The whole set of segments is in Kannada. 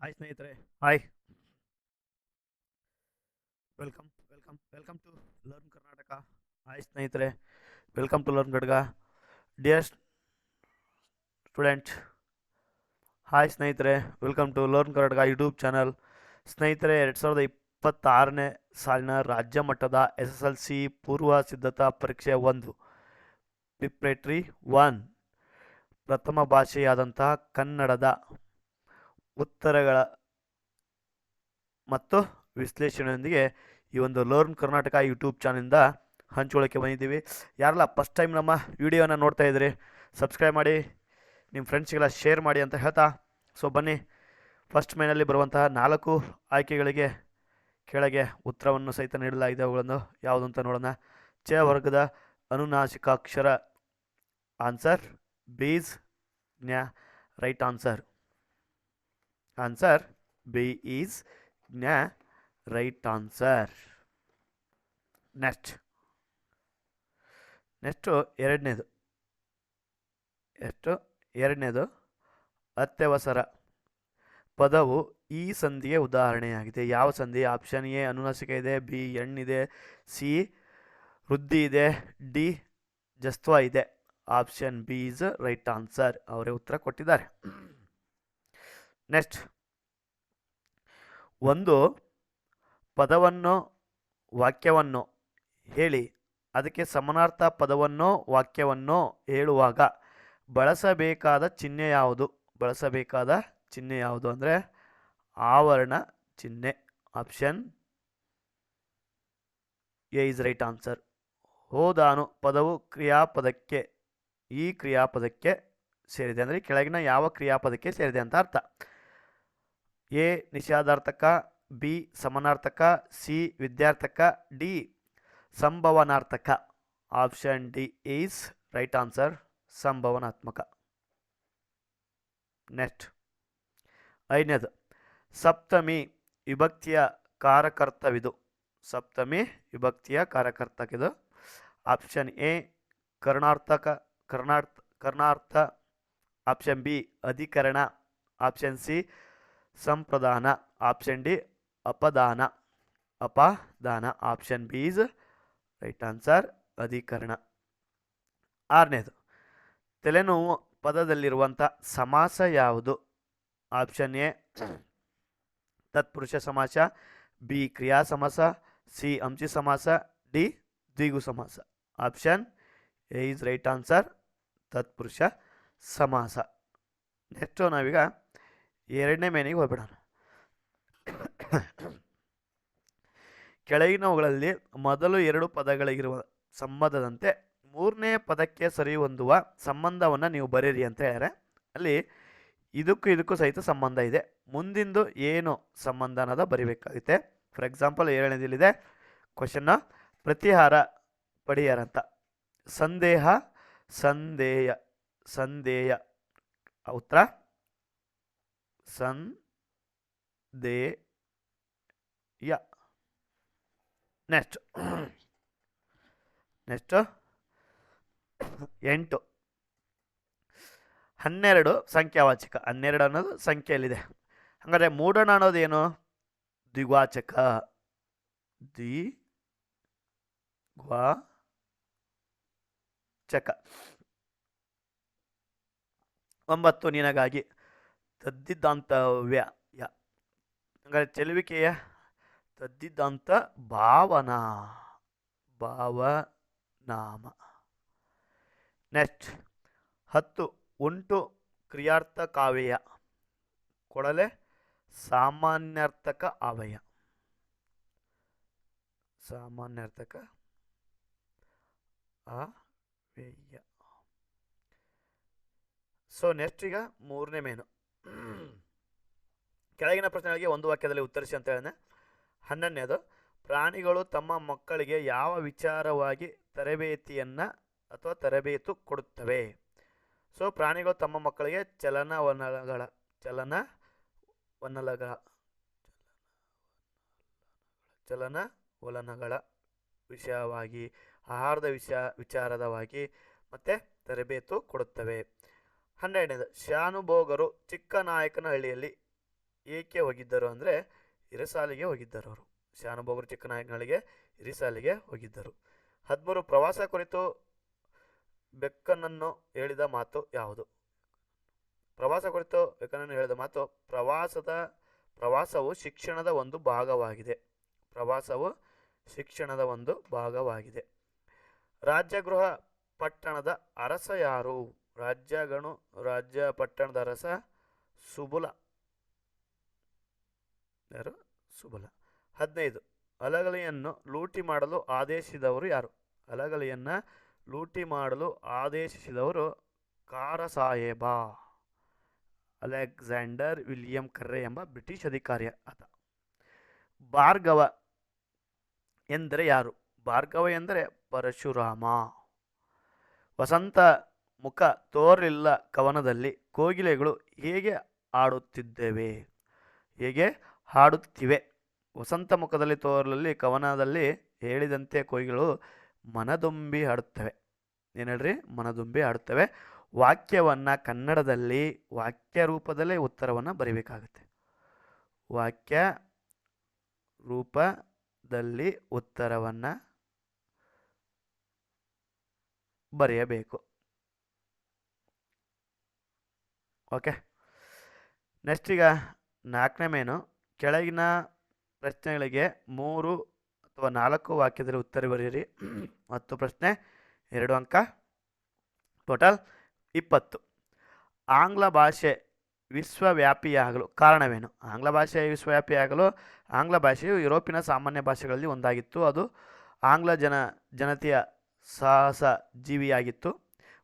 ಹಾಯ್ ಸ್ನೇಹಿತರೆ hi welcome welcome welcome to learn Karnataka hi ಸ್ನೇಹಿತರೆ ವೆಲ್ಕಮ್ ಟು ಲರ್ನ್ ಗಡ್ಗ ಡಿಯರ್ ಸ್ಟೂಡೆಂಟ್ ಹಾಯ್ ಸ್ನೇಹಿತರೆ welcome to learn Karnataka YouTube channel ಸ್ನೇಹಿತರೆ, ಎರಡು ಸಾವಿರದ ಇಪ್ಪತ್ತಾರನೇ ಸಾಲಿನ ರಾಜ್ಯ ಮಟ್ಟದ ಎಸ್ ಎಸ್ ಎಲ್ ಸಿ ಪೂರ್ವ ಸಿದ್ಧತಾ ಪರೀಕ್ಷೆ ಒಂದು. ಪ್ರಿಪ್ರೇಟ್ರಿ ಒನ್ ಪ್ರಥಮ ಭಾಷೆಯಾದಂತಹ ಕನ್ನಡದ ಉತ್ತರಗಳ ಮತ್ತು ವಿಶ್ಲೇಷಣೆಯೊಂದಿಗೆ ಈ ಒಂದು ಲರ್ನ್ ಕರ್ನಾಟಕ ಯೂಟ್ಯೂಬ್ ಚಾನಲಿಂದ ಹಂಚ್ಕೊಳ್ಳೋಕ್ಕೆ ಬಂದಿದ್ದೀವಿ. ಯಾರೆಲ್ಲ ಫಸ್ಟ್ ಟೈಮ್ ನಮ್ಮ ವಿಡಿಯೋನ ನೋಡ್ತಾ ಇದ್ದೀರಿ, ಸಬ್ಸ್ಕ್ರೈಬ್ ಮಾಡಿ, ನಿಮ್ಮ ಫ್ರೆಂಡ್ಸ್ಗೆಲ್ಲ ಶೇರ್ ಮಾಡಿ ಅಂತ ಹೇಳ್ತಾ, ಸೊ ಬನ್ನಿ, ಫಸ್ಟ್ ಮೈನಲ್ಲಿ ಬರುವಂತಹ ನಾಲ್ಕು ಆಯ್ಕೆಗಳಿಗೆ ಕೆಳಗೆ ಉತ್ತರವನ್ನು ಸಹಿತ ನೀಡಲಾಗಿದೆ. ಅವುಗಳನ್ನು ಯಾವುದು ಅಂತ ನೋಡೋಣ. ಚ ವರ್ಗದ ಅನುನಾಸಿಕಾಕ್ಷರ ಆನ್ಸರ್ ಬೀಸ್ ನ್ಯಾ, right answer. Answer B is ಜ್ಞಾ right answer next next ಎರಡನೇದು. ಎಷ್ಟು ಎರಡನೇದು ಅತ್ಯವಸರ. ಪದವು ಈ ಸಂಧಿಗೆ ಉದಾಹರಣೆಯಾಗಿದೆ. ಯಾವ ಸಂಧಿ? ಆಪ್ಷನ್ ಎ ಅನುನಾಸಿಕ ಇದೆ, ಬಿ ಎಣ್ಣಿದೆ ಸಿ ವೃದ್ಧಿ ಇದೆ, ಡಿ ಜಸ್ತ್ವ ಇದೆ. Option B is right answer ಅವರೇ ಉತ್ತರ ಕೊಟ್ಟಿದ್ದಾರೆ. ನೆಕ್ಸ್ಟ್ ಒಂದು ಪದವನ್ನು, ವಾಕ್ಯವನ್ನು ಹೇಳಿ. ಅದಕ್ಕೆ ಸಮಾನಾರ್ಥ ಪದವನ್ನು, ವಾಕ್ಯವನ್ನು ಹೇಳುವಾಗ ಬಳಸಬೇಕಾದ ಚಿಹ್ನೆ ಯಾವುದು? ಬಳಸಬೇಕಾದ ಚಿಹ್ನೆ ಯಾವುದು ಅಂದರೆ ಆವರಣ ಚಿಹ್ನೆ. Option A is right answer ಹೋದಾನು ಪದವು ಕ್ರಿಯಾಪದಕ್ಕೆ, ಈ ಕ್ರಿಯಾಪದಕ್ಕೆ ಸೇರಿದೆ. ಅಂದರೆ ಕೆಳಗಿನ ಯಾವ ಕ್ರಿಯಾಪದಕ್ಕೆ ಸೇರಿದೆ ಅಂತ ಅರ್ಥ. ಎ ನಿಷೇಧಾರ್ಥಕ, ಬಿ ಸಮನಾರ್ಥಕ, ಸಿ ವಿದ್ಯಾರ್ಥಕ, D ಸಂಭವನಾರ್ಥಕ. Option D is right answer ಸಂಭವನಾತ್ಮಕ. Next. ಐದನೇದು. ಸಪ್ತಮಿ ವಿಭಕ್ತಿಯ ಕಾರಕರ್ತವಿದು ಸಪ್ತಮಿ ವಿಭಕ್ತಿಯ ಕಾರಕರ್ತಕಿದು ಆಪ್ಷನ್ ಎ ಕರ್ಣಾರ್ಥಕ, ಕರ್ಣಾರ್ಥ ಕರ್ಣಾರ್ಥ. ಆಪ್ಷನ್ ಬಿ ಅಧಿಕರಣ. ಆಪ್ಷನ್ ಸಿ ಸಂಪ್ರದಾನ ಆಪ್ಷನ್ ಡಿ, ಅಪದಾನ. ಅಪದಾನ option B is right answer ಅಧಿಕರಣ. ಆರನೇದು, ತಲೆನೋವು ಪದದಲ್ಲಿರುವಂಥ ಸಮಾಸ ಯಾವುದು? ಆಪ್ಷನ್ ಎ, ತತ್ಪುರುಷ ಸಮಾಸ, ಬಿ ಕ್ರಿಯಾ ಸಮಾಸ, ಸಿ ಅಂಶಿ ಸಮಾಸ, ಡಿ ದ್ವಿಗು ಸಮಾಸ. Option A is right answer ತತ್ಪುರುಷ ಸಮಾಸ. ನೆಕ್ಸ್ಟು ನಾವೀಗ ಎರಡನೇ ಮೇನಿಗೆ ಹೋಗ್ಬಿಡೋಣ. ಕೆಳಗಿನವುಗಳಲ್ಲಿ ಮೊದಲು ಎರಡು ಪದಗಳಿಗಿರುವ ಸಂಬಂಧದಂತೆ ಮೂರನೇ ಪದಕ್ಕೆ ಸರಿ ಹೊಂದುವ ಸಂಬಂಧವನ್ನು ನೀವು ಬರೀರಿ ಅಂತ ಹೇಳ್ಯಾರೆ. ಅಲ್ಲಿ ಇದಕ್ಕೂ ಇದಕ್ಕೂ ಸಹಿತ ಸಂಬಂಧ ಇದೆ. ಮುಂದಿಂದು ಏನು ಸಂಬಂಧ ಅನ್ನೋದು ಬರಿಬೇಕಾಗುತ್ತೆ. ಫಾರ್ ಎಕ್ಸಾಂಪಲ್ ಏಳನೇದಿಲ್ಲಿದೆ ಕ್ವಶನ್ನ ಪ್ರತಿಹಾರ ಪಡಿಯಾರ ಅಂತ ಸಂದೇಹ, ಸಂದೇಯ ಸಂದೇಯ. ಉತ್ತರ. ಸಂದೇಯ ನೆಕ್ಸ್ಟ್ ನೆಕ್ಸ್ಟ್ ಎಂಟು. ಹನ್ನೆರಡು ಸಂಖ್ಯಾವಾಚಕ. ಹನ್ನೆರಡು ಅನ್ನೋದು ಸಂಖ್ಯೆಯಲ್ಲಿದೆ. ಹಾಗಾದರೆ ಮೂಡಣ ಅನ್ನೋದೇನು ದ್ವಿವಾಚಕ ದ್ವಿ ಗ್ವಾ ಚಕ ಒಂಬತ್ತು ನಿನಗಾಗಿ. ತದ್ದಿದ್ದಾಂತವ್ಯ ಯ ಹಾಗಾದ್ರೆ ಚೆಲುವಿಕೆಯ ತದ್ದಿದ್ದಾಂತ ಭಾವನಾ, ಭಾವನಾಮ. ನೆಕ್ಸ್ಟ್, ಹತ್ತು ಉಂಟು ಕ್ರಿಯಾರ್ಥ ಕಾವ್ಯ ಕೊಡಲೆ ಸಾಮಾನ್ಯಾರ್ಥಕ ಅವಯ. ಸಾಮಾನ್ಯಾರ್ಥಕ ಅವ್ಯಯ ಸೊ ನೆಕ್ಸ್ಟ್ ಈಗ ಮೂರನೇ ಮೇನು. ಕೆಳಗಿನ ಪ್ರಶ್ನೆಗಳಿಗೆ ಒಂದು ವಾಕ್ಯದಲ್ಲಿ ಉತ್ತರಿಸಿ ಅಂತ ಹೇಳಿದೆ ಹನ್ನೊಂದನೇದು, ಪ್ರಾಣಿಗಳು ತಮ್ಮ ಮಕ್ಕಳಿಗೆ ಯಾವ ವಿಚಾರವಾಗಿ ತರಬೇತಿಯನ್ನು ಅಥವಾ ತರಬೇತು ಕೊಡುತ್ತವೆ? ಸೊ ಪ್ರಾಣಿಗಳು ತಮ್ಮ ಮಕ್ಕಳಿಗೆ ಚಲನವಲನಗಳ ಚಲನವಲನಗಳ ಚಲನವಲನಗಳ ವಿಷಯವಾಗಿ, ಆಹಾರದ ವಿಷಯ ವಿಚಾರದವಾಗಿ ಮತ್ತು ತರಬೇತು ಕೊಡುತ್ತವೆ. ಹನ್ನೆರಡನೇದು, ಶಾನುಭೋಗರು ಚಿಕ್ಕನಾಯಕನಹಳ್ಳಿಯಲ್ಲಿ ಏಕೆ ಹೋಗಿದ್ದರು ಅಂದರೆ ಇರಿಸಾಲಿಗೆ ಹೋಗಿದ್ದರು ಅವರು. ಶಾನುಭೋಗರು ಚಿಕ್ಕನಾಯಕನಹಳ್ಳಿಗೆ ಇರಿಸಾಲಿಗೆ ಹೋಗಿದ್ದರು. ಹದಿಮೂರು ಪ್ರವಾಸ ಕುರಿತು ಬೆಕ್ಕನನ್ನು ಹೇಳಿದ ಮಾತು ಯಾವುದು? ಪ್ರವಾಸ ಕುರಿತು ಬೆಕ್ಕನನ್ನು ಹೇಳಿದ ಮಾತು, ಪ್ರವಾಸದ, ಪ್ರವಾಸವು ಶಿಕ್ಷಣದ ಒಂದು ಭಾಗವಾಗಿದೆ. ಪ್ರವಾಸವು ಶಿಕ್ಷಣದ ಒಂದು ಭಾಗವಾಗಿದೆ. ರಾಜ್ಯಗೃಹ ಪಟ್ಟಣದ ಅರಸ ಯಾರು? ರಾಜ್ಯಗಣು, ರಾಜ್ಯ ಪಟ್ಟಣದ ಅರಸ ಸುಬುಲ. ಯಾರು? ಸುಬುಲ. ಹದಿನೈದು. ಅಲಗಲಿಯನ್ನು ಲೂಟಿ ಮಾಡಲು ಆದೇಶಿಸಿದವರು ಯಾರು? ಅಲಗಲಿಯನ್ನು ಲೂಟಿ ಮಾಡಲು ಆದೇಶಿಸಿದವರು ಕಾರ ಸಾಹೇಬ ಅಲೆಕ್ಸಾಂಡರ್ ವಿಲಿಯಂ ಕರ್ರೆ ಎಂಬ ಬ್ರಿಟಿಷ್ ಅಧಿಕಾರಿ ಆತ. ಭಾರ್ಗವ ಎಂದರೆ ಯಾರು? ಭಾರ್ಗವ ಎಂದರೆ ಪರಶುರಾಮ. ವಸಂತ ಮುಖ ತೋರಿಲ್ಲ ಕವನದಲ್ಲಿ ಕೋಗಿಲೆಗಳು ಹೇಗೆ ಹಾಡುತ್ತಿದ್ದೇವೆ? ಹೇಗೆ ಹಾಡುತ್ತಿವೆ? ವಸಂತ ಮುಖದಲ್ಲಿ ತೋರಲಲ್ಲಿ ಕವನದಲ್ಲಿ ಹೇಳಿದಂತೆ ಕೋಗಿಗಳು ಮನದುಂಬಿ ಹಾಡುತ್ತವೆ. ಏನು ಹೇಳ್ರಿ ಮನದುಂಬಿ ಹಾಡುತ್ತವೆ. ವಾಕ್ಯವನ್ನು ಕನ್ನಡದಲ್ಲಿ ವಾಕ್ಯ ರೂಪದಲ್ಲೇ ಉತ್ತರವನ್ನು ಬರೀಬೇಕಾಗುತ್ತೆ. ವಾಕ್ಯ ರೂಪದಲ್ಲಿ ಉತ್ತರವನ್ನು ಬರೆಯಬೇಕು. ಓಕೆ ನೆಕ್ಸ್ಟ್ ಈಗ ನಾಲ್ಕನೇ ಮೇನು ಕೆಳಗಿನ ಪ್ರಶ್ನೆಗಳಿಗೆ ಮೂರು ಅಥವಾ ನಾಲ್ಕು ವಾಕ್ಯದಲ್ಲಿ ಉತ್ತರ ಬರೆಯಿರಿ. ಮತ್ತು ಪ್ರಶ್ನೆ ಎರಡು ಅಂಕ. ಟೋಟಲ್ ಇಪ್ಪತ್ತು. ಆಂಗ್ಲ ಭಾಷೆ ವಿಶ್ವವ್ಯಾಪಿಯಾಗಲು ಕಾರಣವೇನು? ಆಂಗ್ಲ ಭಾಷೆ ವಿಶ್ವವ್ಯಾಪಿಯಾಗಲು ಆಂಗ್ಲ? ಭಾಷೆಯು ಯುರೋಪಿನ ಸಾಮಾನ್ಯ ಭಾಷೆಗಳಲ್ಲಿ ಒಂದಾಗಿತ್ತು. ಅದು ಆಂಗ್ಲ ಜನ, ಜನತೆಯ ಸಾಹಸ ಜೀವಿಯಾಗಿತ್ತು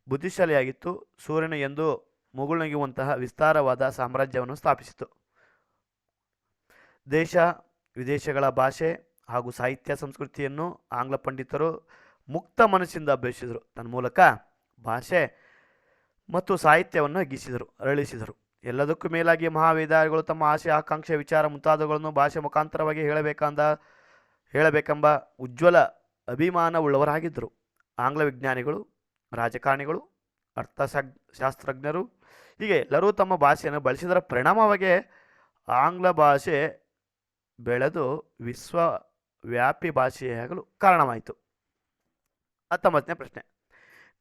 ಬುದ್ಧಿಶಾಲಿಯಾಗಿತ್ತು. ಸೂರ್ಯನು ಎಂದು ಮುಗುಳ್ನಗಿಯುವಂತಹ ವಿಸ್ತಾರವಾದ ಸಾಮ್ರಾಜ್ಯವನ್ನು ಸ್ಥಾಪಿಸಿತು. ದೇಶ, ವಿದೇಶಗಳ ಭಾಷೆ ಹಾಗೂ ಸಾಹಿತ್ಯ ಸಂಸ್ಕೃತಿಯನ್ನು ಆಂಗ್ಲ ಪಂಡಿತರು ಮುಕ್ತ ಮನಸ್ಸಿಂದ ಅಭ್ಯಸಿದರು ತನ್ನ ಮೂಲಕ ಭಾಷೆ ಮತ್ತು ಸಾಹಿತ್ಯವನ್ನು ಗೀಸಿದರು, ಅರಳಿಸಿದರು. ಎಲ್ಲದಕ್ಕೂ ಮೇಲಾಗಿ ಮಹಾವೇದಾರಿಗಳು ತಮ್ಮ ಆಸೆ, ಆಕಾಂಕ್ಷೆ, ವಿಚಾರ ಮುಂತಾದವುಗಳನ್ನು ಭಾಷೆ ಮುಖಾಂತರವಾಗಿ ಹೇಳಬೇಕಂದ, ಹೇಳಬೇಕೆಂಬ ಉಜ್ವಲ ಅಭಿಮಾನವುಳ್ಳವರಾಗಿದ್ದರು. ಆಂಗ್ಲ ವಿಜ್ಞಾನಿಗಳು, ರಾಜಕಾರಣಿಗಳು ಅರ್ಥಶಾಗ್, ಶಾಸ್ತ್ರಜ್ಞರು. ಹೀಗೆ ಎಲ್ಲರೂ ತಮ್ಮ ಭಾಷೆಯನ್ನು ಬಳಸಿದರ ಪರಿಣಾಮವಾಗಿ ಆಂಗ್ಲ ಭಾಷೆ ಬೆಳೆದು ವಿಶ್ವವ್ಯಾಪಿ ಭಾಷೆಯಾಗಲು ಕಾರಣವಾಯಿತು. ಹತ್ತೊಂಬತ್ತನೇ ಪ್ರಶ್ನೆ.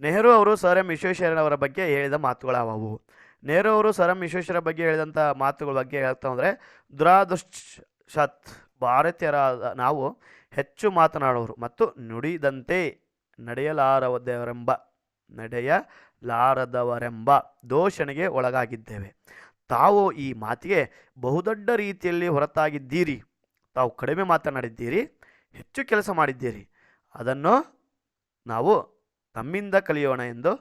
ನೆಹರು ಅವರು ಸರ್ ಎಂ ವಿಶ್ವೇಶ್ವರಯ್ಯನವರ ಬಗ್ಗೆ ಹೇಳಿದ ಮಾತುಗಳಾವವು? ನೆಹರು ಅವರು ಸರ್ ಎಂ ವಿಶ್ವೇಶ್ವರ ಬಗ್ಗೆ ಹೇಳಿದಂಥ ಮಾತುಗಳ ಬಗ್ಗೆ ಹೇಳ್ತಾ ಅಂದರೆ ದುರಾದೃಷ್ಟತ್ ಭಾರತೀಯರಾದ ನಾವು ಹೆಚ್ಚು ಮಾತನಾಡುವರು ಮತ್ತು ನುಡಿದಂತೆ ನಡೆಯಲಾರದವರೆಂಬ ನಡೆಯಲಾರದವರೆಂಬ ದೋಷಣೆಗೆ ಒಳಗಾಗಿದ್ದೇವೆ. ತಾವು ಈ ಮಾತಿಗೆ ಬಹುದೊಡ್ಡ ರೀತಿಯಲ್ಲಿ ಹೊರತಾಗಿದ್ದೀರಿ. ತಾವು ಕಡಿಮೆ ಮಾತನಾಡಿದ್ದೀರಿ, ಹೆಚ್ಚು ಕೆಲಸ ಮಾಡಿದ್ದೀರಿ. ಅದನ್ನು ನಾವು ತಮ್ಮಿಂದ ಕಲಿಯೋಣ ಎಂದು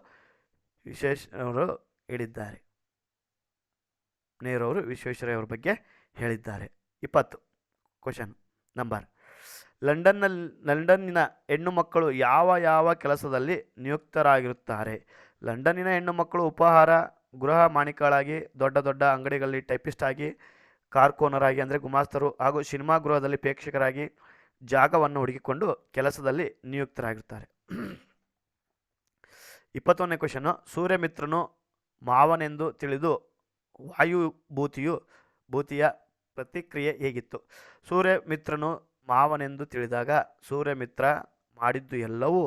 ವಿಶ್ವೇಶ್ವರವರು ಹೇಳಿದ್ದಾರೆ. ನೇರವರು ಅವರು ವಿಶ್ವೇಶ್ವರಯ್ಯ ಅವರ ಬಗ್ಗೆ ಹೇಳಿದ್ದಾರೆ. ಇಪ್ಪತ್ತು ಕ್ವಶನ್ ನಂಬರ್ ಲಂಡನ್ನಲ್ಲಿ, ಲಂಡನ್ನಿನ ಹೆಣ್ಣು ಮಕ್ಕಳು ಯಾವ ಯಾವ ಕೆಲಸದಲ್ಲಿ ನಿಯುಕ್ತರಾಗಿರುತ್ತಾರೆ? ಲಂಡನ್ನಿನ ಹೆಣ್ಣು ಮಕ್ಕಳು ಉಪಹಾರ ಗೃಹ ಮಾಣಿಕಗಳಾಗಿ ದೊಡ್ಡ ದೊಡ್ಡ ಅಂಗಡಿಗಳಲ್ಲಿ ಟೈಪಿಸ್ಟ್ ಆಗಿ, ಕಾರ್ಕೋನರಾಗಿ ಅಂದರೆ ಗುಮಾಸ್ತರು ಹಾಗೂ ಸಿನಿಮಾ ಗೃಹದಲ್ಲಿ ಪ್ರೇಕ್ಷಕರಾಗಿ ಜಾಗವನ್ನು ಹುಡುಕಿಕೊಂಡು ಕೆಲಸದಲ್ಲಿ ನಿಯುಕ್ತರಾಗಿರ್ತಾರೆ ಇಪ್ಪತ್ತೊಂದನೇ ಕ್ವಶನ್ನು ಸೂರ್ಯಮಿತ್ರನು ಮಾವನೆಂದು ತಿಳಿದು ವಾಯುಭೂತಿಯು ಭೂತಿಯ ಪ್ರತಿಕ್ರಿಯೆ ಹೇಗಿತ್ತು? ಸೂರ್ಯಮಿತ್ರನು ಮಾವನೆಂದು ತಿಳಿದಾಗ ಸೂರ್ಯಮಿತ್ರ ಮಾಡಿದ್ದು ಎಲ್ಲವೂ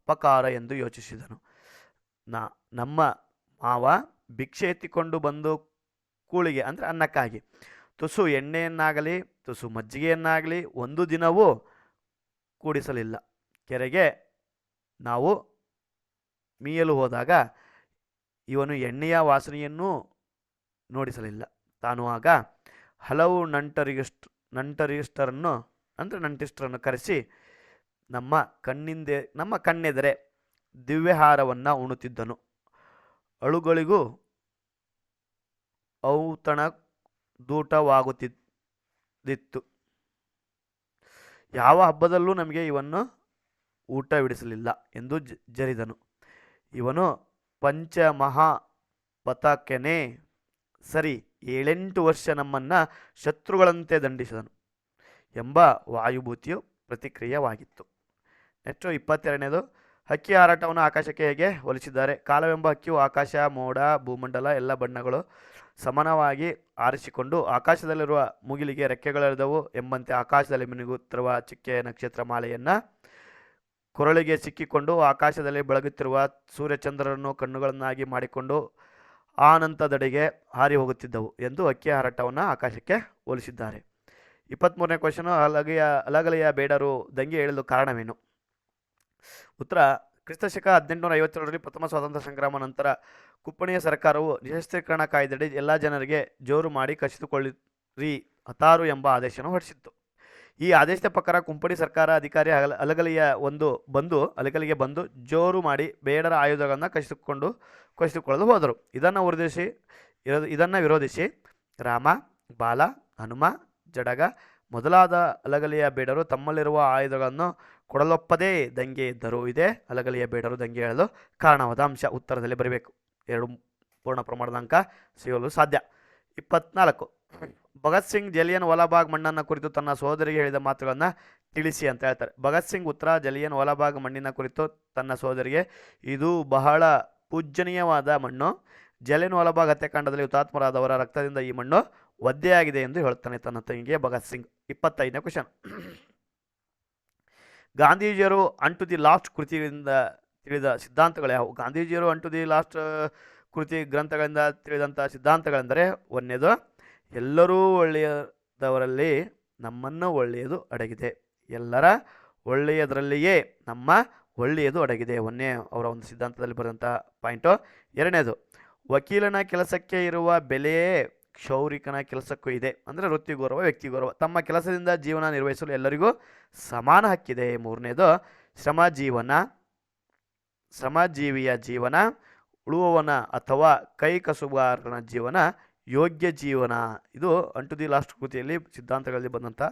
ಅಪಕಾರ ಎಂದು ಯೋಚಿಸಿದನು. ನಾ, ನಮ್ಮ ಮಾವ ಭಿಕ್ಷೆ ಎತ್ತಿಕೊಂಡು ಬಂದು ಕೂಳಿಗೆ, ಅಂದರೆ ಅನ್ನಕ್ಕಾಗಿ. ತುಸು ಎಣ್ಣೆಯನ್ನಾಗಲಿ, ತುಸು ಮಜ್ಜಿಗೆಯನ್ನಾಗಲಿ ಒಂದು ದಿನವೂ ಕೂಡಿಸಲಿಲ್ಲ. ಕೆರೆಗೆ ನಾವು ಮೀಯಲು ಹೋದಾಗ ಇವನು ಎಣ್ಣೆಯ ವಾಸನೆಯನ್ನು ನೋಡಿಸಲಿಲ್ಲ. ತಾನು ಆಗ ಹಲವು ನಂಟರಿಗಸ್ಟ್ ನಂಟರಿಷ್ಟರನ್ನು ಅಂದರೆ ನಂಟಿಷ್ಟರನ್ನು ಕರೆಸಿ ನಮ್ಮ ಕಣ್ಣಿಂದೆ, ನಮ್ಮ ಕಣ್ಣೆದರೆ ದಿವ್ಯಹಾರವನ್ನು ಉಣುತ್ತಿದ್ದನು. ಅಳುಗಳಿಗೂ ಔತಣ ದೂಟವಾಗುತ್ತಿದ್ದಿತ್ತು. ಯಾವ ಹಬ್ಬದಲ್ಲೂ ನಮಗೆ ಇವನ್ನು ಊಟವಿಡಿಸಲಿಲ್ಲ ಎಂದು ಜ- ಜರಿದನು. ಇವನು ಪಂಚಮಹಾ ಪತಾಕೆನೇ ಸರಿ ಏಳೆಂಟು ವರ್ಷ ನಮ್ಮನ್ನು ಶತ್ರುಗಳಂತೆ ದಂಡಿಸಿದನು ಎಂಬ ವಾಯುಭೂತಿಯು ಪ್ರತಿಕ್ರಿಯವಾಗಿತ್ತು. ನೆಕ್ಸ್ಟು ಇಪ್ಪತ್ತೆರಡನೇದು ಹಕ್ಕಿ ಹಾರಾಟವನ್ನು ಆಕಾಶಕ್ಕೆ ಹೇಗೆ ಹೋಲಿಸಿದ್ದಾರೆ? ಕಾಲವೆಂಬ ಹಕ್ಕಿಯು ಆಕಾಶ, ಮೋಡ, ಭೂಮಂಡಲ, ಎಲ್ಲ ಬಣ್ಣಗಳು ಸಮಾನವಾಗಿ ಆರಿಸಿಕೊಂಡು ಆಕಾಶದಲ್ಲಿರುವ ಮುಗಿಲಿಗೆ ರೆಕ್ಕೆಗಳಿದ್ದವು ಎಂಬಂತೆ ಆಕಾಶದಲ್ಲಿ ಮಿನುಗುತ್ತಿರುವ ಚಿಕ್ಕೆ ನಕ್ಷತ್ರ ಮಾಲೆಯನ್ನು ಕೊರಳಿಗೆ ಸಿಕ್ಕಿಕೊಂಡು ಆಕಾಶದಲ್ಲಿ ಬೆಳಗುತ್ತಿರುವ ಸೂರ್ಯಚಂದ್ರರನ್ನು ಕಣ್ಣುಗಳನ್ನಾಗಿ ಮಾಡಿಕೊಂಡು ಆನಂತದೆಡೆಗೆ ಹಾರಿ ಹೋಗುತ್ತಿದ್ದವು ಎಂದು ಅಕ್ಕಿ ಹಾರಾಟವನ್ನು ಆಕಾಶಕ್ಕೆ ಹೋಲಿಸಿದ್ದಾರೆ. ಇಪ್ಪತ್ತ್ಮೂರನೇ ಕ್ವಶನು ಅಲಗೆಯ ಅಲಗಲೆಯ ಬೇಡರು ದಂಗೆ ಹೇಳಲು ಕಾರಣವೇನು? ಉತ್ತರ, ಕ್ರಿಸ್ತಶಕ ಹದಿನೆಂಟುನೂರ ಐವತ್ತೇಳರಲ್ಲಿ ಪ್ರಥಮ ಸ್ವಾತಂತ್ರ್ಯ ಸಂಗ್ರಾಮ ನಂತರ ಕುಪ್ಪಣಿಯ ಸರ್ಕಾರವು ನಿಶಸ್ತ್ರೀಕರಣ ಕಾಯ್ದೆಯಡಿ ಎಲ್ಲ ಜನರಿಗೆ ಜೋರು ಮಾಡಿ ಕಸಿದುಕೊಳ್ಳಿರಿ, ಹತಾರು ಎಂಬ ಆದೇಶವನ್ನು ಹೊರಡಿಸಿತ್ತು. ಈ ಆದೇಶದ ಪ್ರಕಾರ ಕುಂಪಣಿ ಸರ್ಕಾರ ಅಧಿಕಾರಿ ಅಲ ಅಲಗಲಿಯ ಒಂದು ಬಂದು, ಅಲಗಲಿಗೆ ಬಂದು ಜೋರು ಮಾಡಿ ಬೇಡರ ಆಯುಧಗಳನ್ನು ಕಸಿದುಕೊಂಡು, ಕಸಿದುಕೊಳ್ಳಲು ಹೋದರು. ಇದನ್ನು ವಿರೋಧಿಸಿ ಇದನ್ನು ವಿರೋಧಿಸಿ ರಾಮ, ಬಾಲ, ಹನುಮ, ಜಡಗ ಮೊದಲಾದ ಅಲಗಲಿಯ ಬೇಡರು ತಮ್ಮಲ್ಲಿರುವ ಆಯುಧಗಳನ್ನು ಕೊಡಲೊಪ್ಪದೇ ದಂಗೆ ಇದ್ದರೂ ಇದೆ. ಅಲಗಲಿಯ ಬೇಡರು ದಂಗೆ ಹೇಳಲು ಕಾರಣವಾದ ಅಂಶ ಉತ್ತರದಲ್ಲಿ ಬರಬೇಕು. ಎರಡು ಪೂರ್ಣ ಪ್ರಮಾಣದ ಅಂಕ ಸಿಗಲು ಸಾಧ್ಯ. ಇಪ್ಪತ್ನಾಲ್ಕು. ಭಗತ್ ಸಿಂಗ್ ಜಲಿಯನ್ ವಾಲಾಬಾಗ್ ಮಣ್ಣನ್ನು ಕುರಿತು ತನ್ನ ಸೋದರಿಗೆ ಹೇಳಿದ ಮಾತುಗಳನ್ನು ತಿಳಿಸಿ ಅಂತ ಹೇಳ್ತಾರೆ. ಭಗತ್ ಸಿಂಗ್ ಉತ್ತರ, ಜಲಿಯನ್ ವಾಲಾಬಾಗ್ ಮಣ್ಣಿನ ಕುರಿತು ತನ್ನ ಸೋದರಿಗೆ ಇದು ಬಹಳ ಪೂಜ್ಯನೀಯವಾದ ಮಣ್ಣು. ಜಲಿಯನ್ ವಾಲಾಬಾಗ್ ಹತ್ಯಾಕಾಂಡದಲ್ಲಿ ಹುತಾತ್ಮರಾದವರ ರಕ್ತದಿಂದ ಈ ಮಣ್ಣು ಒದ್ದೆಯಾಗಿದೆ ಎಂದು ಹೇಳುತ್ತಾನೆ ತನ್ನ ತಂಗಿಗೆ ಭಗತ್ ಸಿಂಗ್. ಇಪ್ಪತ್ತೈದನೇ ಕ್ವಶನ್. ಗಾಂಧೀಜಿಯರು ಅಂಟು ದಿ ಲಾಸ್ಟ್ ಕೃತಿಯಿಂದ ತಿಳಿದ ಸಿದ್ಧಾಂತಗಳು ಯಾವುವು ಗಾಂಧೀಜಿಯರು ಅಂಟು ದಿ ಲಾಸ್ಟ್ ಕೃತಿ ಗ್ರಂಥಗಳಿಂದ ತಿಳಿದಂಥ ಸಿದ್ಧಾಂತಗಳೆಂದರೆ ಒಂದನೇದು, ಎಲ್ಲರೂ ಒಳ್ಳೆಯದವರಲ್ಲಿ ನಮ್ಮನ್ನು ಒಳ್ಳೆಯದು ಅಡಗಿದೆ. ಎಲ್ಲರ ಒಳ್ಳೆಯದರಲ್ಲಿಯೇ ನಮ್ಮ ಒಳ್ಳೆಯದು ಅಡಗಿದೆ. ಒಂದೇ ಅವರ ಒಂದು ಸಿದ್ಧಾಂತದಲ್ಲಿ ಬರೆದಂಥ ಪಾಯಿಂಟು. ಎರಡನೇದು, ವಕೀಲನ ಕೆಲಸಕ್ಕೆ ಇರುವ ಬೆಲೆಯೇ ಕ್ಷೌರಿಕನ ಕೆಲಸಕ್ಕೂ ಇದೆ. ಅಂದರೆ ವೃತ್ತಿ ಗೌರವ ವ್ಯಕ್ತಿ ಗೌರವ ತಮ್ಮ ಕೆಲಸದಿಂದ ಜೀವನ ನಿರ್ವಹಿಸಲು ಎಲ್ಲರಿಗೂ ಸಮಾನ ಹಕ್ಕಿದೆ. ಮೂರನೇದು ಶ್ರಮ ಜೀವನ ಶ್ರಮಜೀವಿಯ ಜೀವನ, ಉಳುವವನ ಅಥವಾ ಕೈ ಕಸುಬಾರನ ಜೀವನ, ಯೋಗ್ಯ ಜೀವನ. ಇದು ಅಂಟು ದಿ ಲಾಸ್ಟ್ ಕೃತಿಯಲ್ಲಿ ಸಿದ್ಧಾಂತಗಳಲ್ಲಿ ಬಂದಂಥ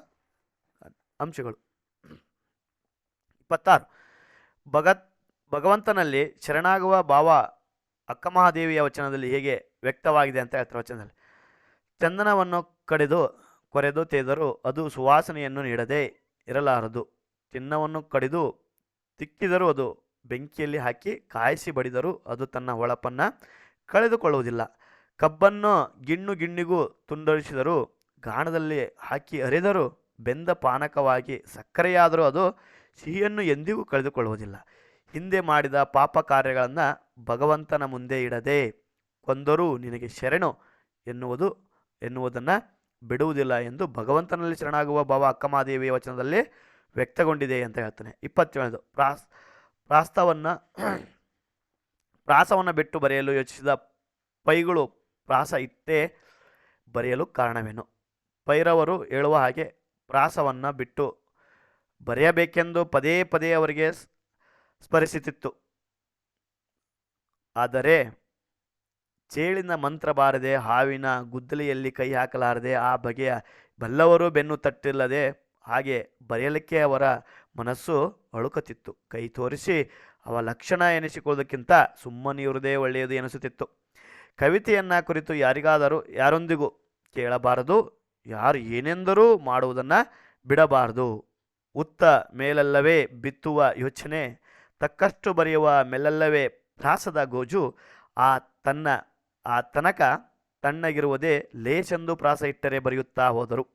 ಅಂಶಗಳು. ಇಪ್ಪತ್ತಾರು, ಭಗತ್, ಭಗವಂತನಲ್ಲಿ ಶರಣಾಗುವ ಭಾವ ಅಕ್ಕಮಹಾದೇವಿಯ ವಚನದಲ್ಲಿ ಹೇಗೆ ವ್ಯಕ್ತವಾಗಿದೆ ಅಂತ ಹೇಳ್ತಾರೆ ವಚನದಲ್ಲಿ. ಚಂದನವನ್ನು ಕಡೆದು ಕೊರೆದು ತೇದರು ಅದು ಸುವಾಸನೆಯನ್ನು ನೀಡದೆ ಇರಲಾರದು. ಚಿನ್ನವನ್ನು ಕಡಿದು ತಿಕ್ಕಿದರೂ ಅದು ಬೆಂಕಿಯಲ್ಲಿ ಹಾಕಿ ಕಾಯಿಸಿ ಬಡಿದರೂ ಅದು ತನ್ನ ಹೊಳಪನ್ನು ಕಳೆದುಕೊಳ್ಳುವುದಿಲ್ಲ. ಕಬ್ಬನ್ನು ಗಿಣ್ಣು ಗಿಣ್ಣಿಗೂ ತುಂಡರಿಸಿದರೂ, ಗಾಣದಲ್ಲಿ ಹಾಕಿ ಅರೆದರೂ ಬೆಂದ ಪಾನಕವಾಗಿ ಸಕ್ಕರೆಯಾದರೂ ಅದು ಸಿಹಿಯನ್ನು ಎಂದಿಗೂ ಕಳೆದುಕೊಳ್ಳುವುದಿಲ್ಲ. ಹಿಂದೆ ಮಾಡಿದ ಪಾಪ ಕಾರ್ಯಗಳನ್ನು ಭಗವಂತನ ಮುಂದೆ ಇಡದೆ ಕೊಂದರೂ ನಿನಗೆ ಶರಣು ಎನ್ನುವುದು ಎನ್ನುವುದನ್ನು ಬಿಡುವುದಿಲ್ಲ ಎಂದು ಭಗವಂತನಲ್ಲಿ ಶರಣಾಗುವ ಭಾವ ಅಕ್ಕಮಾದೇವಿಯ ವಚನದಲ್ಲಿ ವ್ಯಕ್ತಗೊಂಡಿದೆ ಅಂತ ಹೇಳ್ತಾನೆ. ಇಪ್ಪತ್ತೇಳದು ಪ್ರಾಸ್, ಪ್ರಾಸ್ತವನ್ನು ಪ್ರಾಸವನ್ನು ಬಿಟ್ಟು ಬರೆಯಲು ಯೋಚಿಸಿದ ಪೈಗಳು ಪ್ರಾಸ ಇಟ್ಟೇ ಬರೆಯಲು ಕಾರಣವೇನು? ಪೈರವರು ಹೇಳುವ ಹಾಗೆ ಪ್ರಾಸವನ್ನು ಬಿಟ್ಟು ಬರೆಯಬೇಕೆಂದು ಪದೇ ಪದೇ ಅವರಿಗೆ ಸ್ಮರಿಸುತ್ತಿತ್ತು. ಆದರೆ ಚೇಳಿನ ಮಂತ್ರ ಬಾರದೆ ಹಾವಿನ ಗುದ್ದಲಿಯಲ್ಲಿ ಕೈ ಹಾಕಲಾರದೆ ಆ ಬಗೆಯ ಬಲ್ಲವರು ಬೆನ್ನು ತಟ್ಟಿಲ್ಲದೆ ಹಾಗೆ ಬರೆಯಲಿಕ್ಕೆ ಅವರ ಮನಸ್ಸು ಅಳುಕತಿತ್ತು. ಕೈ ತೋರಿಸಿ ಅವ ಲಕ್ಷಣ ಎನಿಸಿಕೊಳ್ಳೋದಕ್ಕಿಂತ ಸುಮ್ಮನಿರುವುದೇ ಒಳ್ಳೆಯದು ಎನಿಸುತ್ತಿತ್ತು. ಕವಿತೆಯನ್ನು ಕುರಿತು ಯಾರಿಗಾದರೂ, ಯಾರೊಂದಿಗೂ ಕೇಳಬಾರದು, ಯಾರು ಏನೆಂದರೂ ಮಾಡುವುದನ್ನು ಬಿಡಬಾರದು. ಉತ್ತ ಮೇಲಲ್ಲವೇ ಬಿತ್ತುವ ಯೋಚನೆ, ತಕ್ಕಷ್ಟು ಬರೆಯುವ ಮೇಲಲ್ಲವೇ ಪ್ರಾಸದ ಗೋಜು, ಆ ತನ್ನ ಆ ತನಕ ತಣ್ಣಗಿರುವುದೇ ಲೇಚೆಂದು ಪ್ರಾಸ ಇಟ್ಟರೆ ಬರೆಯುತ್ತಾ ಹೋದರು.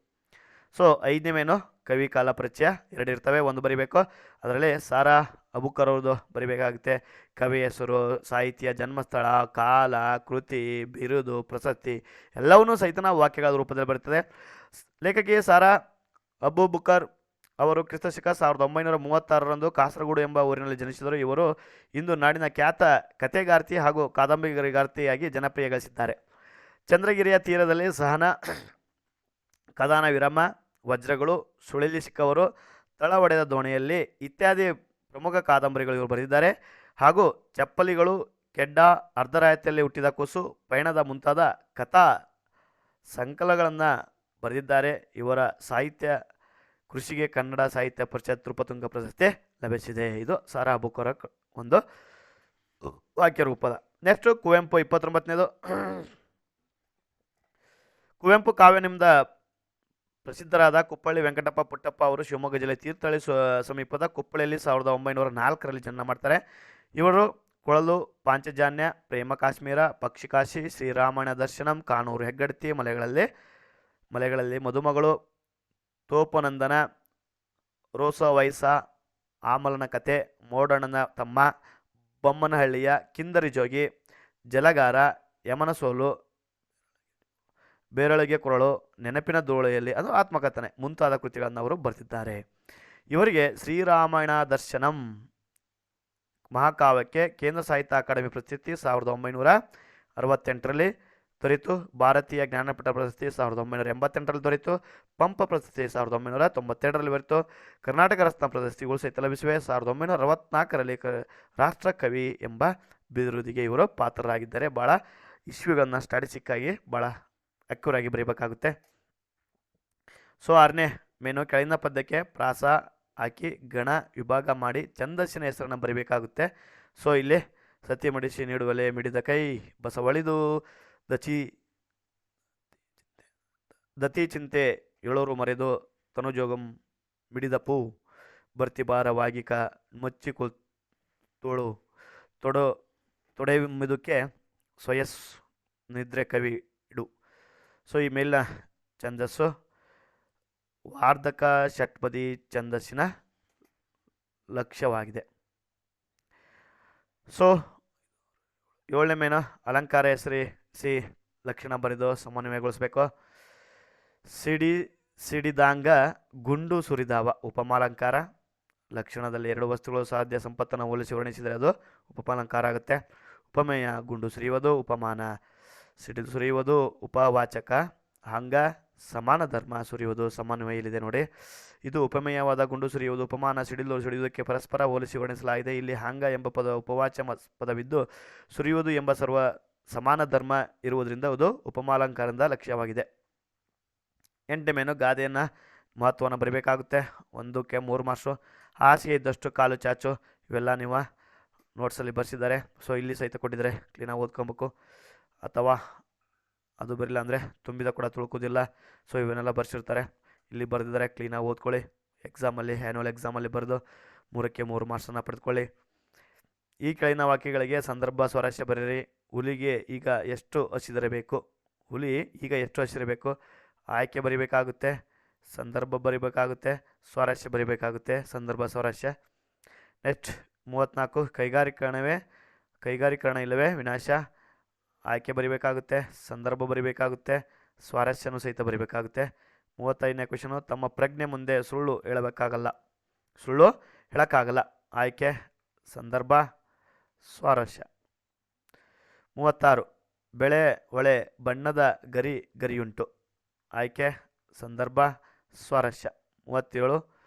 ಸೊ, ಐದನೇ ಮೇನು, ಕವಿ ಕಾಲ ಪರಿಚಯ, ಎರಡು ಇರ್ತವೆ, ಒಂದು ಬರಿಬೇಕು. ಅದರಲ್ಲಿ ಸಾರಾ ಅಬುಕರವ್ರದ್ದು ಬರಿಬೇಕಾಗುತ್ತೆ. ಕವಿ ಹೆಸರು, ಸಾಹಿತ್ಯ, ಜನ್ಮಸ್ಥಳ, ಕಾಲ, ಕೃತಿ, ಬಿರುದು ಪ್ರಸಕ್ತಿ ಎಲ್ಲವನ್ನೂ ಸಹಿತ ನಾವು ವಾಕ್ಯಗಳ ರೂಪದಲ್ಲಿ ಬರ್ತದೆ ಲೇಖಕಿಯ ಲೇಖಕಿ ಸಾರಾ ಅಬು ಬುಕರ್ ಅವರು ಕ್ರಿಸ್ತಶಕ ಸಾವಿರದ ಒಂಬೈನೂರ ಮೂವತ್ತಾರರಂದು ಕಾಸರಗೋಡು ಎಂಬ ಊರಿನಲ್ಲಿ ಜನಿಸಿದರು. ಇವರು ಇಂದು ನಾಡಿನ ಖ್ಯಾತ ಕಥೆಗಾರ್ತಿ ಹಾಗೂ ಕಾದಂಬರಿಗಾರ್ತಿಯಾಗಿ ಜನಪ್ರಿಯ ಗಳಿಸಿದ್ದಾರೆ ಚಂದ್ರಗಿರಿಯ ತೀರದಲ್ಲಿ ಸಹನ ಕದಾನ ವಿರಮ, ವಜ್ರಗಳು, ಸುಳಿಲಿ ಸಿಕ್ಕವರು, ತಳ ಒಡೆದ ದೋಣಿಯಲ್ಲಿ ಇತ್ಯಾದಿ ಪ್ರಮುಖ ಕಾದಂಬರಿಗಳು ಇವರು ಬರೆದಿದ್ದಾರೆ. ಹಾಗೂ ಚಪ್ಪಲಿಗಳು, ಕೆಡ್ಡ ಅರ್ಧರಾಯತಿಯಲ್ಲಿ ಹುಟ್ಟಿದ ಕೂಸು, ಪಯಣದ ಮುಂತಾದ ಕಥಾ ಸಂಕಲಗಳನ್ನು ಬರೆದಿದ್ದಾರೆ. ಇವರ ಸಾಹಿತ್ಯ ಕೃಷಿಗೆ ಕನ್ನಡ ಸಾಹಿತ್ಯ ಪರಿಷತ್ ತೃಪತುಂಗ ಪ್ರಶಸ್ತಿ ಲಭಿಸಿದೆ. ಇದು ಸಾರಾ ಬುಕ್ಕರ ಒಂದು ವಾಕ್ಯ ರೂಪದ. ನೆಕ್ಸ್ಟ್ ಕುವೆಂಪು ಇಪ್ಪತ್ತೊಂಬತ್ತನೇದು. ಕುವೆಂಪು ಕಾವ್ಯ ನಿಮ್ದ ಪ್ರಸಿದ್ಧರಾದ ಕುಪ್ಪಳ್ಳಿ ವೆಂಕಟಪ್ಪ ಪುಟ್ಟಪ್ಪ ಅವರು ಶಿವಮೊಗ್ಗ ಜಿಲ್ಲೆ ತೀರ್ಥಹಳ್ಳಿ ಸಮೀಪದ ಕುಪ್ಪಳ್ಳಿಯಲ್ಲಿ ಸಾವಿರದ ಒಂಬೈನೂರ ನಾಲ್ಕರಲ್ಲಿ ಜನ್ಮ ಮಾಡ್ತಾರೆ. ಇವರು ಕೊಳಲು, ಪಾಂಚಜಾನ್ಯ, ಪ್ರೇಮ ಕಾಶ್ಮೀರ, ಪಕ್ಷಿಕಾಶಿ ಶ್ರೀರಾಮಾಯಣ ದರ್ಶನಂ, ಕಾನೂರು ಹೆಗ್ಗಡತಿ, ಮಲೆಗಳಲ್ಲಿ ಮಲೆಗಳಲ್ಲಿ ಮದುಮಗಳು ತೋಪನಂದನ ರೋಸವಯಸ ಆಮಲನ ಕತೆ, ಮೋಡಣ್ಣನ ತಮ್ಮ, ಬೊಮ್ಮನಹಳ್ಳಿಯ ಕಿಂದರಿ ಜೋಗಿ, ಜಲಗಾರ ಯಮನ ಸೋಲು ಬೇರಳಿಗೆ ಕೊರಳು, ನೆನಪಿನ ದೋಳೆಯಲ್ಲಿ ಅದು ಆತ್ಮಕಥನೆ ಮುಂತಾದ ಕೃತಿಗಳನ್ನು ಅವರು ಬರೆದಿದ್ದಾರೆ. ಇವರಿಗೆ ಶ್ರೀರಾಮಾಯಣ ದರ್ಶನಂ, ಮಹಾಕಾವ್ಯಕ್ಕೆ ಕೇಂದ್ರ ಸಾಹಿತ್ಯ ಅಕಾಡೆಮಿ ಪ್ರಶಸ್ತಿ ಸಾವಿರದ ಒಂಬೈನೂರ ಅರವತ್ತೆಂಟರಲ್ಲಿ ದೊರೆತು. ಭಾರತೀಯ ಜ್ಞಾನಪೀಠ ಪ್ರಶಸ್ತಿ ಸಾವಿರದ ಒಂಬೈನೂರ ಎಂಬತ್ತೆಂಟರಲ್ಲಿ ದೊರೆಯಿತು ಪಂಪ ಪ್ರಶಸ್ತಿ ಸಾವಿರದ ಒಂಬೈನೂರ ತೊಂಬತ್ತೆರಡರಲ್ಲಿ ದೊರೆತು. ಕರ್ನಾಟಕ ರತ್ನ ಪ್ರಶಸ್ತಿಗಳು ಸಹಿತ ಲಭಿಸಿವೆ ಸಾವಿರದ ಒಂಬೈನೂರ ಅರವತ್ನಾಲ್ಕರಲ್ಲಿ ಕ ರಾಷ್ಟ್ರಕವಿ ಎಂಬ ಬಿರುದಿಗೆ ಇವರು ಪಾತ್ರರಾಗಿದ್ದಾರೆ ಭಾಳ ಇಶ್ಯೂಗಳನ್ನು ಸ್ಟಾಟಿಸ್ಟಿಕ್ಕಾಗಿ ಭಾಳ ಅಕ್ಯೂರಾಗಿ ಬರೀಬೇಕಾಗುತ್ತೆ. ಸೊ, ಆರನೇ ಮೇನು ಕೆಳಗಿನ ಪದ್ಯಕ್ಕೆ ಪ್ರಾಸ ಹಾಕಿ ಗಣ ವಿಭಾಗ ಮಾಡಿ ಛಂದಸ್ಸಿನ ಹೆಸರನ್ನು ಬರೀಬೇಕಾಗುತ್ತೆ. ಸೊ, ಇಲ್ಲಿ ಸತಿ ಮಡಿಸಿ ನೀಡುವಲೆ ಮಿಡಿದ ಕೈ ಬಸವಳಿದು. ದಚಿ ದತಿ ಚಿಂತೆ ಏಳೋರು ಮರೆದು ತನುಜೋಗಂ ಮಿಡಿದ ಬರ್ತಿಬಾರವಾಗಿಕ ಮುಚ್ಚಿಕು ತೋಳು ತೊಡೋ ತೊಡೆಮಿದುಕ್ಕೆ ಸ್ವಯಸ್ ನಿದ್ರೆ ಕವಿ ಇಡು. ಸೊ ಈ ಮೇಲಿನ ಛಂದಸ್ಸು ವಾರ್ಧಕ ಷಟ್ಪದಿ ಛಂದಸ್ಸಿನ ಲಕ್ಷ್ಯವಾಗಿದೆ. ಸೊ ಏಳನೇ ಮೇನ ಅಲಂಕಾರ ಹೆಸರಿ ಸಿ ಲಕ್ಷಣ ಬರೆದು ಸಮನ್ವಯಗೊಳಿಸಬೇಕು. ಸಿಡಿ, ಸಿಡಿದಾಂಗ, ಗುಂಡು ಸುರಿದಾವ ಉಪಮಾಲಂಕಾರ. ಲಕ್ಷಣದಲ್ಲಿ ಎರಡು ವಸ್ತುಗಳು ಸಾಧ್ಯ ಸಂಪತ್ತನ್ನು ಹೋಲಿಸಿ ವರ್ಣಿಸಿದರೆ ಅದು ಉಪಮಾಲಂಕಾರ ಆಗುತ್ತೆ. ಉಪಮೇಯ, ಗುಂಡು ಸುರಿಯುವುದು ಉಪಮಾನ. ಸಿಡಿಲು ಸುರಿಯುವುದು ಉಪವಾಚಕ. ಹಂಗ ಸಮಾನ ಧರ್ಮ ಸುರಿಯುವುದು ಸಮನ್ವಯ ಇಲ್ಲಿದೆ ನೋಡಿ. ಇದು ಉಪಮೇಯವಾದ ಗುಂಡು ಸುರಿಯುವುದು ಉಪಮಾನ. ಸಿಡಿಲು ಸುರಿಯುವುದಕ್ಕೆ ಪರಸ್ಪರ ಹೋಲಿಸಿ ವರ್ಣಿಸಲಾಗಿದೆ. ಇಲ್ಲಿ ಹಾಂಗ ಎಂಬ ಪದ ಉಪವಾಚ ಪದವಿದ್ದು ಸುರಿಯುವುದು ಎಂಬ ಸರ್ವ ಸಮಾನ ಧರ್ಮ ಇರುವುದರಿಂದ ಅದು ಉಪಮಾಲಂಕಾರದ ಲಕ್ಷ್ಯವಾಗಿದೆ. ಎಂಟು ಮೇನು ಗಾದೆಯನ್ನು ಮಹತ್ವವನ್ನು ಬರಬೇಕಾಗುತ್ತೆ. ಒಂದಕ್ಕೆ ಮೂರು ಮಾರ್ಕ್ಸು. ಹಾಸಿಗೆ ಇದ್ದಷ್ಟು ಕಾಲು ಚಾಚು. ಇವೆಲ್ಲ ನೀವು ನೋಟ್ಸಲ್ಲಿ ಬರೆಸಿದ್ದಾರೆ. ಸೊ, ಇಲ್ಲಿ ಸಹಿತ ಕೊಟ್ಟಿದ್ದಾರೆ ಕ್ಲೀನಾಗಿ ಓದ್ಕೊಬೇಕು. ಅಥವಾ ಅದು ಬರಲಿಲ್ಲ ಅಂದರೆ ತುಂಬಿದ ಕೂಡ ತುಳ್ಕೋದಿಲ್ಲ ಸೊ, ಇವನ್ನೆಲ್ಲ ಬರ್ಸಿರ್ತಾರೆ. ಇಲ್ಲಿ ಬರೆದಿದ್ದಾರೆ ಕ್ಲೀನಾಗಿ ಓದ್ಕೊಳ್ಳಿ. ಎಕ್ಸಾಮಲ್ಲಿ ಆ್ಯನ್ಯುವಲ್ ಎಕ್ಸಾಮಲ್ಲಿ ಬರೆದು ಮೂರಕ್ಕೆ ಮೂರು ಮಾರ್ಕ್ಸನ್ನು ಪಡೆದುಕೊಳ್ಳಿ ಈ ಕೆಳಗಿನ ವಾಕ್ಯಗಳಿಗೆ ಸಂದರ್ಭ ಸ್ವರಾಶ್ಯ ಬರೀರಿ. ಹುಲಿಗೆ ಈಗ ಎಷ್ಟು ಹಸಿದಿರಬೇಕು? ಹುಲಿ ಈಗ ಎಷ್ಟು ಹಸಿರಬೇಕು ಆಯ್ಕೆ ಬರಿಬೇಕಾಗುತ್ತೆ, ಸಂದರ್ಭ ಬರಿಬೇಕಾಗುತ್ತೆ ಸ್ವಾರಸ್ಯ ಬರಿಬೇಕಾಗುತ್ತೆ, ಸಂದರ್ಭ ಸ್ವಾರಸ್ಯ ನೆಕ್ಸ್ಟ್ ಮೂವತ್ತ್ನಾಲ್ಕು, ಕೈಗಾರಿಕರಣವೇ, ಕೈಗಾರಿಕರಣ ಇಲ್ಲವೇ, ವಿನಾಶ. ಆಯ್ಕೆ ಬರಿಬೇಕಾಗುತ್ತೆ, ಸಂದರ್ಭ ಬರಿಬೇಕಾಗುತ್ತೆ ಸ್ವಾರಸ್ಯನೂ ಸಹಿತ ಬರಿಬೇಕಾಗುತ್ತೆ. ಮೂವತ್ತೈದನೇ ಕ್ವಶನು, ತಮ್ಮ ಪ್ರಜ್ಞೆ ಮುಂದೆ ಸುಳ್ಳು ಹೇಳಬೇಕಾಗಲ್ಲ. ಸುಳ್ಳು ಹೇಳೋಕ್ಕಾಗಲ್ಲ. ಆಯ್ಕೆ, ಸಂದರ್ಭ ಸ್ವಾರಸ್ಯ ಮೂವತ್ತಾರು. ಬೆಳೆ ಒಳೆ ಬಣ್ಣದ ಗರಿ ಗರಿಯುಂಟು. ಆಯ್ಕೆ ಸಂದರ್ಭ ಸ್ವಾರಸ್ಯ. ಮೂವತ್ತೇಳು.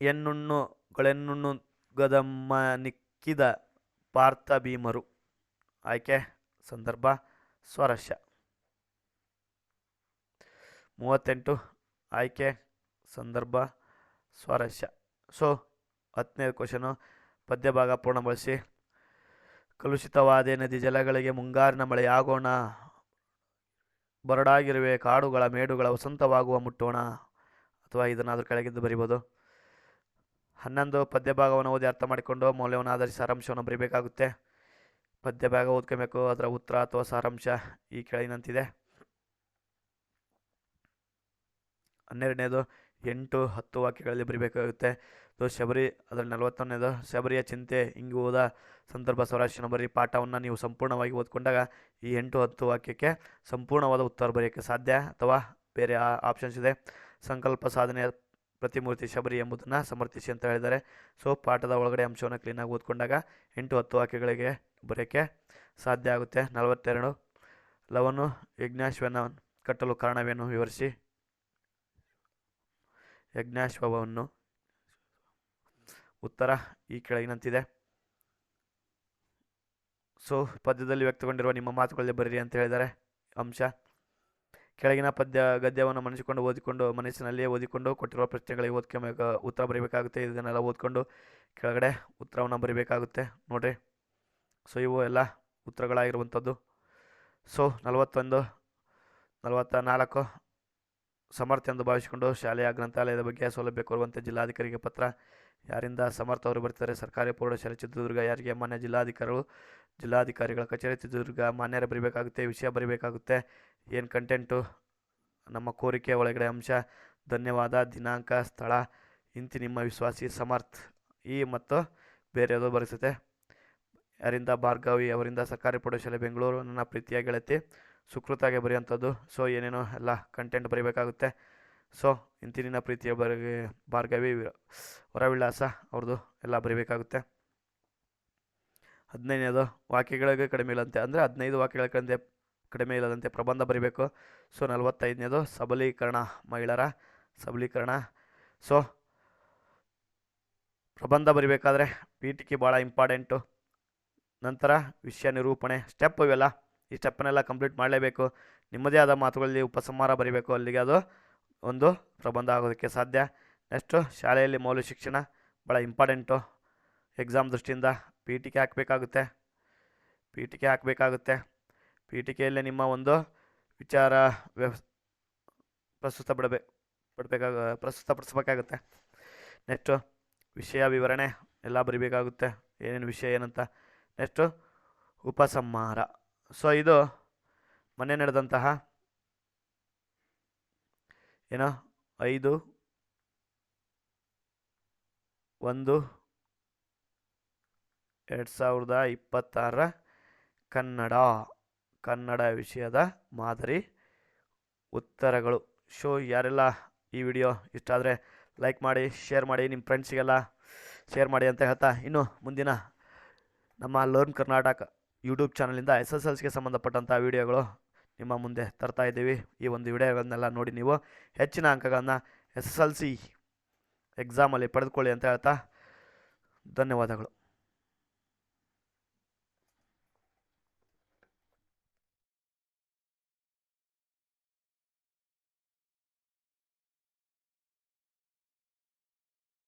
ಎನ್ನುಣ್ಣು ಗೊಳೆನ್ನುಣ್ಣು ಗದಮ್ಮ ನಿಕ್ಕಿದ ಪಾರ್ಥ ಭೀಮರು. ಆಯ್ಕೆ ಸಂದರ್ಭ ಸ್ವಾರಸ್ಯ. ಮೂವತ್ತೆಂಟು. ಆಯ್ಕೆ ಸಂದರ್ಭ ಸ್ವಾರಸ್ಯ. ಸೊ ಹತ್ತನೇ ಕ್ವಶನು ಪದ್ಯ ಭಾಗ ಪೂರ್ಣಗೊಳಿಸಿ. ಕಲುಷಿತವಾದ ನದಿ ಜಲಗಳಿಗೆ ಮುಂಗಾರಿನ ಮಳೆಯಾಗೋಣ. ಬರಡಾಗಿರುವೆ ಕಾಡುಗಳ ಮೇಡುಗಳ ವಸಂತವಾಗುವ ಮುಟ್ಟೋಣ. ಅಥವಾ ಇದನ್ನಾದರೂ ಕೆಳಗಿದ್ದು ಬರಿಬೋದು. ಹನ್ನೊಂದು ಪದ್ಯ ಭಾಗವನ್ನು ಓದಿ ಅರ್ಥ ಮಾಡಿಕೊಂಡು ಮೌಲ್ಯವನ್ನು ಆಧರಿಸಿ ಸಾರಾಂಶವನ್ನು ಬರೀಬೇಕಾಗುತ್ತೆ. ಪದ್ಯ ಭಾಗ ಓದ್ಕೊಬೇಕು, ಅದರ ಉತ್ತರ ಅಥವಾ ಸಾರಾಂಶ ಈ ಕೆಳಗಿನಂತಿದೆ. ಹನ್ನೆರಡನೇದು ಎಂಟು ಹತ್ತು ವಾಕ್ಯಗಳಲ್ಲಿ ಬರೀಬೇಕಾಗುತ್ತೆ. ಸೊ, ಶಬರಿ ಅದರ ನಲವತ್ತೊಂದನೇದು, ಶಬರಿಯ ಚಿಂತೆ ಇಂಗುವುದ ಸಂದರ್ಭ ಸ್ವರಾಶನ ಬರೀ ಪಾಠವನ್ನು ನೀವು ಸಂಪೂರ್ಣವಾಗಿ ಓದ್ಕೊಂಡಾಗ ಈ ಎಂಟು ಹತ್ತು ವಾಕ್ಯಕ್ಕೆ ಸಂಪೂರ್ಣವಾದ ಉತ್ತರ ಬರೆಯೋಕ್ಕೆ ಸಾಧ್ಯ ಅಥವಾ ಬೇರೆ ಆಪ್ಷನ್ಸ್ ಇದೆ. ಸಂಕಲ್ಪ ಸಾಧನೆಯ ಪ್ರತಿಮೂರ್ತಿ ಶಬರಿ ಎಂಬುದನ್ನು ಸಮರ್ಥಿಸಿ ಅಂತ ಹೇಳಿದ್ದಾರೆ. ಸೊ, ಪಾಠದ ಒಳಗಡೆ ಅಂಶವನ್ನು ಕ್ಲೀನಾಗಿ ಓದ್ಕೊಂಡಾಗ ಎಂಟು ಹತ್ತು ವಾಕ್ಯಗಳಿಗೆ ಬರೆಯೋಕ್ಕೆ ಸಾಧ್ಯ ಆಗುತ್ತೆ. ನಲವತ್ತೆರಡು, ಲವನು ಯಜ್ಞಾಶ್ವನ ಕಟ್ಟಲು ಕಾರಣವೇನು ವಿವರಿಸಿ? ಯಜ್ಞಾಶ್ವವನ್ನು. ಉತ್ತರ ಈ ಕೆಳಗಿನಂತಿದೆ. ಸೊ, ಪದ್ಯದಲ್ಲಿ ವ್ಯಕ್ತಗೊಂಡಿರುವ ನಿಮ್ಮ ಮಾತುಗಳಲ್ಲಿ ಬರೀರಿ ಅಂತ ಹೇಳಿದ್ದಾರೆ ಅಂಶ, ಕೆಳಗಿನ ಪದ್ಯ ಗದ್ಯವನ್ನು ಮನಸ್ಸಿಕೊಂಡು ಓದಿಕೊಂಡು, ಮನಸ್ಸಿನಲ್ಲಿಯೇ ಓದಿಕೊಂಡು, ಕೊಟ್ಟಿರುವ ಪ್ರಶ್ನೆಗಳಿಗೆ ಓದ್ಕೊಬೇಕು ಉತ್ತರ ಬರೀಬೇಕಾಗುತ್ತೆ. ಇದನ್ನೆಲ್ಲ ಓದ್ಕೊಂಡು ಕೆಳಗಡೆ ಉತ್ತರವನ್ನು ಬರೀಬೇಕಾಗುತ್ತೆ. ನೋಡಿರಿ. ಸೊ, ಇವು ಎಲ್ಲ ಉತ್ತರಗಳಾಗಿರುವಂಥದ್ದು. ಸೊ, ನಲವತ್ತೊಂದು ನಲವತ್ತ ನಾಲ್ಕು ಸಮರ್ಥ ಎಂದು ಭಾವಿಸಿಕೊಂಡು ಶಾಲೆಯ ಗ್ರಂಥಾಲಯದ ಬಗ್ಗೆ ಸೌಲಭ್ಯ ಕೋರುವಂತೆ ಜಿಲ್ಲಾಧಿಕಾರಿಗೆ ಪತ್ರ. ಯಾರಿಂದ ಸಮರ್ಥ ಅವರು ಬರ್ತಾರೆ? ಸರ್ಕಾರಿ ಪ್ರೌಢಶಾಲೆ ಚಿತ್ರದುರ್ಗ ಯಾರಿಗೆ ಮಾನ್ಯ ಜಿಲ್ಲಾಧಿಕಾರಿಗಳು? ಜಿಲ್ಲಾಧಿಕಾರಿಗಳ ಕಚೇರಿ ಚಿತ್ರದುರ್ಗ ಮಾನ್ಯರ ಬರೀಬೇಕಾಗುತ್ತೆ, ವಿಷಯ ಬರೀಬೇಕಾಗುತ್ತೆ. ಏನು ಕಂಟೆಂಟು ನಮ್ಮ ಕೋರಿಕೆ ಒಳಗಡೆ ಅಂಶ. ಧನ್ಯವಾದ, ದಿನಾಂಕ, ಸ್ಥಳ. ಇಂತಿ ನಿಮ್ಮ ವಿಶ್ವಾಸಿ ಸಮರ್ಥ್. ಈ ಮತ್ತು ಬೇರೆ ಯಾವುದೋ ಬರೆಸುತ್ತೆ. ಯಾರಿಂದ ಭಾರ್ಗವಿ ಅವರಿಂದ ಸರ್ಕಾರಿ ಪ್ರೌಢಶಾಲೆ ಬೆಂಗಳೂರು. ನನ್ನ ಪ್ರೀತಿಯ ಗೆಳತಿ. ಸುಕೃತಾಗೆ ಬರೆಯುವಂಥದ್ದು. ಸೊ ಏನೇನೋ ಎಲ್ಲ ಕಂಟೆಂಟ್ ಬರೀಬೇಕಾಗುತ್ತೆ. ಸೊ ಇಂತಿನ ಪ್ರೀತಿಯ ಬರಗೆ, ಭಾರ್ಗವಿ ವರವಿಳಾಸ ಅವ್ರದ್ದು ಎಲ್ಲ ಬರೀಬೇಕಾಗುತ್ತೆ. ಹದಿನೈದನೇದು ವಾಕ್ಯಗಳಿಗೆ ಕಡಿಮೆ ಇಲ್ಲಂತೆ ಅಂದರೆ ಹದಿನೈದು ವಾಕ್ಯಗಳ ಕಡಿಮೆ ಕಡಿಮೆ ಇಲ್ಲದಂತೆ ಪ್ರಬಂಧ ಬರೀಬೇಕು. ಸೊ ನಲವತ್ತೈದನೇದು ಸಬಲೀಕರಣ ಮಹಿಳೆಯರ ಸಬಲೀಕರಣ. ಸೊ ಪ್ರಬಂಧ ಬರಿಬೇಕಾದ್ರೆ ಪೀಠಿಕೆ ಭಾಳ ಇಂಪಾರ್ಟೆಂಟು ನಂತರ ವಿಷಯ ನಿರೂಪಣೆ ಸ್ಟೆಪ್ ಇವೆಲ್ಲ. ಈ ಸ್ಟೆಪ್ಪನ್ನೆಲ್ಲ ಕಂಪ್ಲೀಟ್ ಮಾಡಲೇಬೇಕು. ನಿಮ್ಮದೇ ಆದ ಮಾತುಗಳಲ್ಲಿ ಉಪಸಂಹಾರ ಬರೀಬೇಕು. ಅಲ್ಲಿಗೆ ಅದು ಒಂದು ಪ್ರಬಂಧ ಆಗೋದಕ್ಕೆ ಸಾಧ್ಯ. ನೆಕ್ಸ್ಟು ಶಾಲೆಯಲ್ಲಿ ಮೌಲ್ಯ ಶಿಕ್ಷಣ ಭಾಳ ಇಂಪಾರ್ಟೆಂಟು ಎಕ್ಸಾಮ್ ದೃಷ್ಟಿಯಿಂದ ಪೀಠಿಕೆ ಹಾಕಬೇಕಾಗುತ್ತೆ. ಪೀಠಿಕೆ ಹಾಕಬೇಕಾಗುತ್ತೆ. ಪೀಠಿಕೆಯಲ್ಲಿ ನಿಮ್ಮ ಒಂದು ವಿಚಾರ ವ್ಯವ ಪ್ರಸ್ತುತ ಪಡಬೇ ಪಡಬೇಕಾಗ ಪ್ರಸ್ತುತಪಡಿಸ್ಬೇಕಾಗುತ್ತೆ. ನೆಕ್ಸ್ಟು ವಿಷಯ ವಿವರಣೆ ಎಲ್ಲ ಬರಿಬೇಕಾಗುತ್ತೆ. ಏನೇನು ವಿಷಯ ಏನಂತ. ನೆಕ್ಸ್ಟು ಉಪಸಂಹಾರ. ಸೊ ಇದು ಮೊನ್ನೆ ನಡೆದಂತಹ ಏನೋ ಐದು, ಒಂದು, ಎರಡು ಸಾವಿರದ ಇಪ್ಪತ್ತಾರರ ಕನ್ನಡ ಕನ್ನಡ ವಿಷಯದ ಮಾದರಿ ಉತ್ತರಗಳು. ಶೋ ಯಾರೆಲ್ಲ ಈ ವಿಡಿಯೋ ಇಷ್ಟ ಆದರೆ ಲೈಕ್ ಮಾಡಿ, ಶೇರ್ ಮಾಡಿ ನಿಮ್ಮ ಫ್ರೆಂಡ್ಸಿಗೆಲ್ಲ ಶೇರ್ ಮಾಡಿ ಅಂತ ಹೇಳ್ತಾ ಇನ್ನು ಮುಂದಿನ ನಮ್ಮ ಲರ್ನ್ ಕರ್ನಾಟಕ ಯೂಟ್ಯೂಬ್ ಚಾನಲಿಂದ ಎಸ್ ಎಸ್ ಎಲ್ಸ್ಗೆ ಸಂಬಂಧಪಟ್ಟಂಥ ವೀಡಿಯೋಗಳು ನಿಮ್ಮ ಮುಂದೆ ತರ್ತಾ ಇದ್ದೀವಿ. ಈ ಒಂದು ವಿಡಿಯೋಗಳನ್ನೆಲ್ಲ ನೋಡಿ ನೀವು ಹೆಚ್ಚಿನ ಅಂಕಗಳನ್ನು ಎಸ್ ಎಸ್ ಎಲ್ ಸಿ ಎಕ್ಸಾಮಲ್ಲಿ ಪಡೆದುಕೊಳ್ಳಿ ಅಂತ ಹೇಳ್ತಾ ಧನ್ಯವಾದಗಳು.